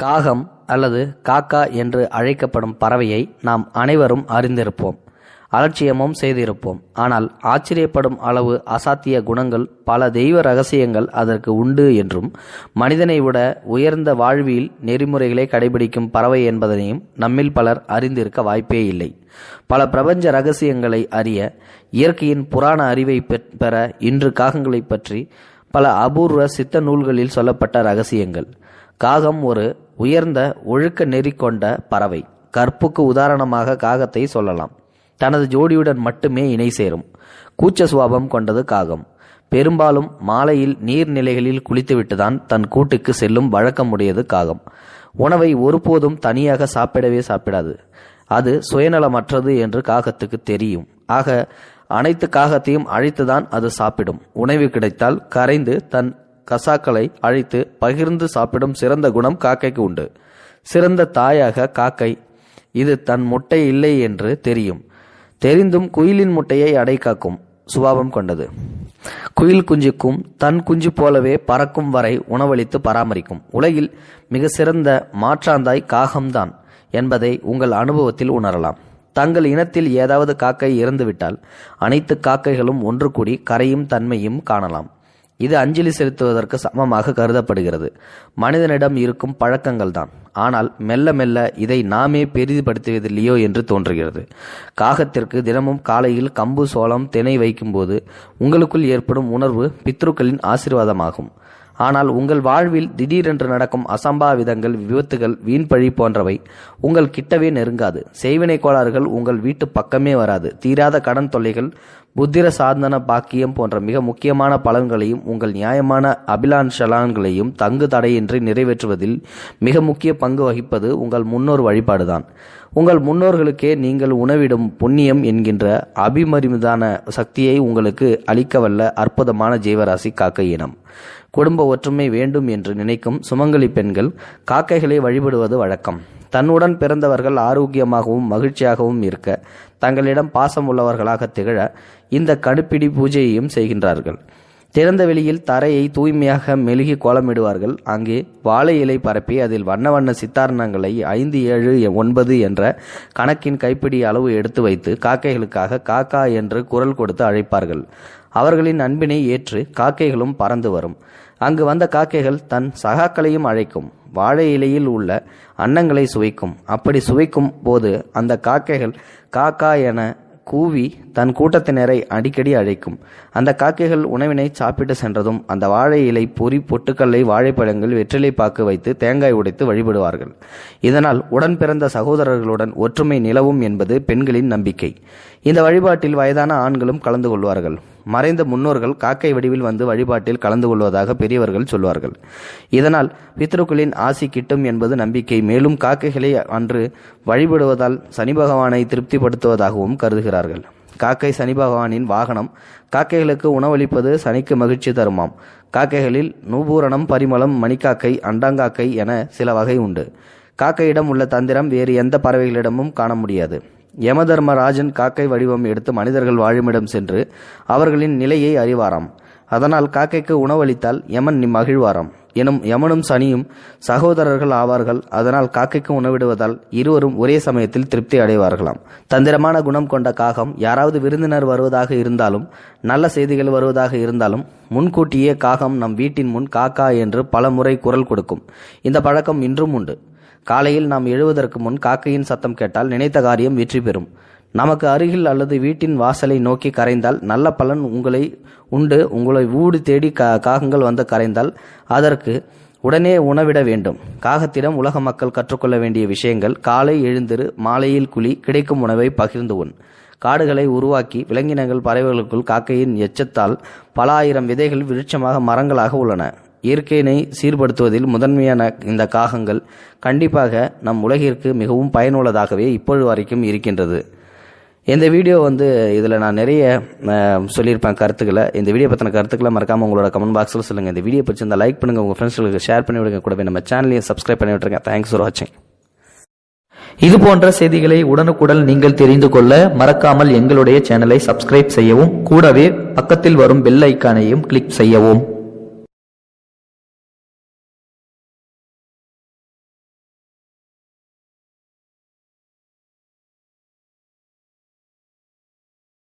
காகம் அல்லது காக்கா என்று அழைக்கப்படும் பறவையை நாம் அனைவரும் அறிந்திருப்போம். அலட்சியமும் செய்திருப்போம். ஆனால் ஆச்சரியப்படும் அளவு அசாத்திய குணங்கள் பல தெய்வ ரகசியங்கள் அதற்கு உண்டு என்றும் மனிதனை விட உயர்ந்த வாழ்வியல் நெறிமுறைகளை கடைபிடிக்கும் பறவை என்பதனையும் நம்மில் பலர் அறிந்திருக்க வாய்ப்பே இல்லை. பல பிரபஞ்ச ரகசியங்களை அறிய இயற்கையின் புராண அறிவை பெற்- பெற இன்று காகங்களை பற்றி பல அபூர்வ சித்த நூல்களில் சொல்லப்பட்ட ரகசியங்கள். காகம் ஒரு உயர்ந்த ஒழுக்க நெறி கொண்ட பறவை. கற்புக்கு உதாரணமாக காகத்தை சொல்லலாம். தனது ஜோடியுடன் மட்டுமே இணை சேரும். கூச்ச சுபாவம் கொண்டது காகம். பெரும்பாலும் மாலையில் நீர்நிலைகளில் குளித்துவிட்டுதான் தன் கூட்டுக்கு செல்லும் வழக்கமுடையது காகம். உணவை ஒருபோதும் தனியாக சாப்பிடவே சாப்பிடாது. அது சுயநலமற்றது என்று காகத்துக்கு தெரியும். ஆக அனைத்து காகத்தையும் அழைத்துதான் அது சாப்பிடும். உணவு கிடைத்தால் கரைந்து தன் கசாக்களை அழைத்து பகிர்ந்து சாப்பிடும் சிறந்த குணம் காக்கைக்கு உண்டு. சிறந்த தாயாக காக்கை இது தன் முட்டை இல்லை என்று தெரியும். தெரிந்தும் குயிலின் முட்டையை அடை காக்கும் சுபாவம் கொண்டது. குயில் குஞ்சுக்கும் தன் குஞ்சு போலவே பறக்கும் வரை உணவளித்து பராமரிக்கும். உலகில் மிக சிறந்த மாற்றாந்தாய் காகம்தான் என்பதை உங்கள் அனுபவத்தில் உணரலாம். தங்கள் இனத்தில் ஏதாவது காக்கை இறந்துவிட்டால் அனைத்து காக்கைகளும் ஒன்று கூடி கரையும் தன்மையும் காணலாம். இது அஞ்சலி செலுத்துவதற்கு சமமாக கருதப்படுகிறது. மனிதனிடம் இருக்கும் பழக்கங்கள் தான் ஆனால் மெல்ல மெல்ல இதை நாமே பெரிதுபடுத்துவதில்லையோ என்று தோன்றுகிறது. காகத்திற்கு தினமும் காலையில் கம்பு சோளம் திணை வைக்கும்போது உங்களுக்குள் ஏற்படும் உணர்வு பித்ருக்களின் ஆசீர்வாதமாகும். ஆனால் உங்கள் வாழ்வில் திடீரென்று நடக்கும் அசம்பாவிதங்கள் விபத்துகள் வீண்பழி போன்றவை உங்கள் கிட்டவே நெருங்காது. செய்வினை கோளாறுகள் உங்கள் வீட்டு பக்கமே வராது. தீராத கடன் தொல்லைகள் புத்திர சாதன பாக்கியம் போன்ற மிக முக்கியமான பலன்களையும் உங்கள் நியாயமான அபிலான்ஷலான்களையும் தங்கு தடையின்றி நிறைவேற்றுவதில் மிக முக்கிய பங்கு வகிப்பது உங்கள் முன்னோர் வழிபாடுதான். உங்கள் முன்னோர்களுக்கே நீங்கள் உணவிடும் புண்ணியம் என்கின்ற அபிமரிமிதான சக்தியை உங்களுக்கு அளிக்கவல்ல அற்புதமான ஜீவராசி காக்கை இனம் குடும்ப ஒற்றுமை வேண்டும் என்று நினைக்கும் சுமங்கலி பெண்கள் காக்கைகளை வழிபடுவது வழக்கம். தன்னுடன் பிறந்தவர்கள் ஆரோக்கியமாகவும் மகிழ்ச்சியாகவும் இருக்க தங்களிடம் பாசம் உள்ளவர்களாக திகழ இந்த கடுப்பிடி பூஜையையும் செய்கின்றார்கள். திறந்த வெளியில் தரையை தூய்மையாக மெழுகி கோலமிடுவார்கள். அங்கே வாழை இலை பரப்பி அதில் வண்ண வண்ண சித்தாரணங்களை ஐந்து ஏழு ஒன்பது என்ற கணக்கின் கைப்பிடி அளவு எடுத்து வைத்து காக்கைகளுக்காக காக்கா என்று குரல் கொடுத்து அழைப்பார்கள். அவர்களின் அன்பினை ஏற்று காக்கைகளும் பறந்து வரும். அங்கு வந்த காக்கைகள் தன் சகாக்களையும் அழைக்கும். வாழை இலையில் உள்ள அன்னங்களை சுவைக்கும். அப்படி சுவைக்கும் போது அந்த காக்கைகள் காக்கா என கூவி தன் கூட்டத்தினரை அடிக்கடி அழைக்கும். அந்த காக்கைகள் உணவினை சாப்பிட்டு சென்றதும் அந்த வாழை இலை பொறி பொட்டுக்கல்லை வாழைப்பழங்கள் வெற்றிலை பாக்கு வைத்து தேங்காய் உடைத்து வழிபடுவார்கள். இதனால் உடன் பிறந்த சகோதரர்களுடன் ஒற்றுமை நிலவும் என்பது பெண்களின் நம்பிக்கை. இந்த வழிபாட்டில் வயதான ஆண்களும் கலந்து கொள்வார்கள். மறைந்த முன்னோர்கள் காக்கை வடிவில் வந்து வழிபாட்டில் கலந்து கொள்வதாக பெரியவர்கள் சொல்வார்கள். இதனால் பித்ருக்களின் ஆசி கிட்டும் என்பது நம்பிக்கை. மேலும் காக்கைகளை அன்று வழிபடுவதால் சனி பகவானை திருப்திப்படுத்துவதாகவும் கருதுகிறார்கள். காக்கை சனி பகவானின் வாகனம் காக்கைகளுக்கு உணவளிப்பது சனிக்கு மகிழ்ச்சி தருமாம். காக்கைகளில் நூபூரணம் பரிமளம் மணிக்காக்கை அண்டாங்காக்கை என சில வகை உண்டு. காக்கையிடம் உள்ள தந்திரம் வேறு எந்த பறவைகளிடமும் காண முடியாது. யமதர்மராஜன் காக்கை வடிவம் எடுத்து மனிதர்கள் வாழுமிடம் சென்று அவர்களின் நிலையை அறிவாராம். அதனால் காக்கைக்கு உணவளித்தால் யமன் மகிழ்வாராம். எனும் யமனும் சனியும் சகோதரர்கள் ஆவார்கள். அதனால் காக்கைக்கு உணவிடுவதால் இருவரும் ஒரே சமயத்தில் திருப்தி அடைவார்களாம். தந்திரமான குணம் கொண்ட காகம் யாராவது விருந்தினர் வருவதாக இருந்தாலும் நல்ல செய்திகள் வருவதாக இருந்தாலும் முன்கூட்டியே காகம் நம் வீட்டின் முன் காக்கா என்று பல முறை குரல் கொடுக்கும். இந்த பழக்கம் இன்றும் உண்டு. காலையில் நாம் எழுவதற்கு முன் காக்கையின் சத்தம் கேட்டால் நினைத்த காரியம் வெற்றி பெறும். நமக்கு அருகில் அல்லது வீட்டின் வாசலை நோக்கி கரைந்தால் நல்ல பலன் உங்களை உண்டு. உங்களை ஊடு தேடி கா காகங்கள் வந்து கரைந்தால் அதற்கு உடனே உணவிட வேண்டும். காகத்திடம் உலக மக்கள் கற்றுக்கொள்ள வேண்டிய விஷயங்கள் காலை எழுந்திரு மாலையில் குழி கிடைக்கும் உணவை பகிர்ந்து உண். காடுகளை உருவாக்கி விலங்கினங்கள் பறவைகளுக்குள் காக்கையின் எச்சத்தால் பல ஆயிரம் விதைகள் விருட்சமாக மரங்களாக உள்ளன. இயற்கையினை சீர்படுத்துவதில் முதன்மையான இந்த காகங்கள் கண்டிப்பாக நம் உலகிற்கு மிகவும் பயனுள்ளதாகவே இப்பொழுது வரைக்கும் இருக்கின்றது. இந்த வீடியோ வந்து இதில் நான் நிறைய சொல்லியிருப்பேன் கருத்துக்களை. இந்த வீடியோ பற்றின கருத்துக்களை மறக்காமல் உங்களோட கமெண்ட் பாக்ஸில் சொல்லுங்கள் இந்த வீடியோ பிடிச்சிருந்தா லைக் பண்ணுங்கள் உங்கள் ஃப்ரெண்ட்ஸ்களுக்கு ஷேர் பண்ணி விடுங்க. கூடவே நம்ம சேனலையும் சப்ஸ்கிரைப் பண்ணி விட்டுருங்க. தேங்க்ஸ் ஃபார் வாட்சிங் இது போன்ற செய்திகளை உடனுக்குடன் நீங்கள் தெரிந்து கொள்ள மறக்காமல் எங்களுடைய சேனலை சப்ஸ்கிரைப் செய்யவும் கூடவே பக்கத்தில் வரும் பெல் ஐக்கானையும் கிளிக் செய்யவும்.